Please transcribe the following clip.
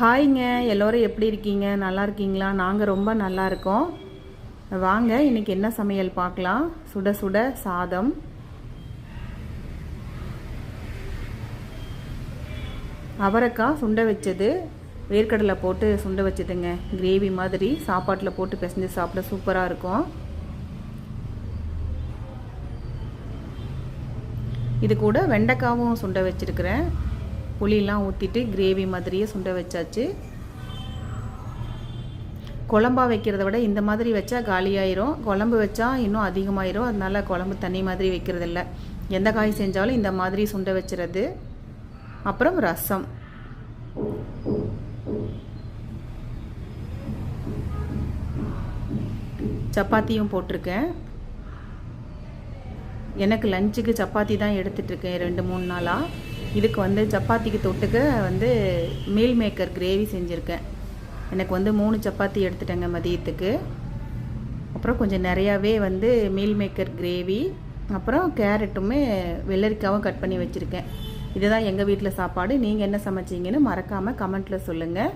ஹாய்ங்க எல்லோரும் எப்படி இருக்கீங்க? நல்லா இருக்கீங்களா? நாங்கள் ரொம்ப நல்லா இருக்கோம். வாங்க இன்னைக்கு என்ன சமையல் பார்க்கலாம். சுட சுட சாதம். அவரைக்காய் சுண்ட வச்சது. வேர்க்கடலை போட்டு சுண்ட வச்சதுங்க கிரேவி மாதிரி சாப்பாட்டில் போட்டு பிசைஞ்சு சாப்பிட சூப்பராக இருக்கும். இது கூட வெண்டைக்காவும் சுண்ட வச்சிருக்கிறேன். புளியெலாம் ஊற்றிட்டு கிரேவி மாதிரியே சுண்ட வச்சாச்சு. குழம்பா வைக்கிறத விட இந்த மாதிரி வச்சா காலியாயிரும். குழம்பு வச்சா இன்னும் அதிகமாயிரும். அதனால குழம்பு தண்ணி மாதிரி வைக்கிறது இல்லை எந்த காய் செஞ்சாலும் இந்த மாதிரி சுண்ட வச்சுறது. அப்புறம் ரசம். சப்பாத்தியும் போட்டிருக்கேன். எனக்கு லஞ்சுக்கு சப்பாத்தி தான் எடுத்துகிட்ருக்கேன் ரெண்டு மூணு நாளாக இதுக்கு வந்து சப்பாத்திக்கு தொட்டுக்க வந்து மீல் மேக்கர் கிரேவி செஞ்சுருக்கேன். எனக்கு வந்து மூணு சப்பாத்தி எடுத்துட்டேங்க மதியத்துக்கு. அப்புறம் கொஞ்சம் நிறையாவே வந்து மீல் மேக்கர் கிரேவி அப்புறம் கேரட்டுமே வெள்ளரிக்காவும் கட் பண்ணி வச்சுருக்கேன். இதுதான் எங்கள் வீட்டில் சாப்பாடு. நீங்கள் என்ன சமைச்சீங்கன்னு மறக்காமல் கமெண்ட்டில் சொல்லுங்கள்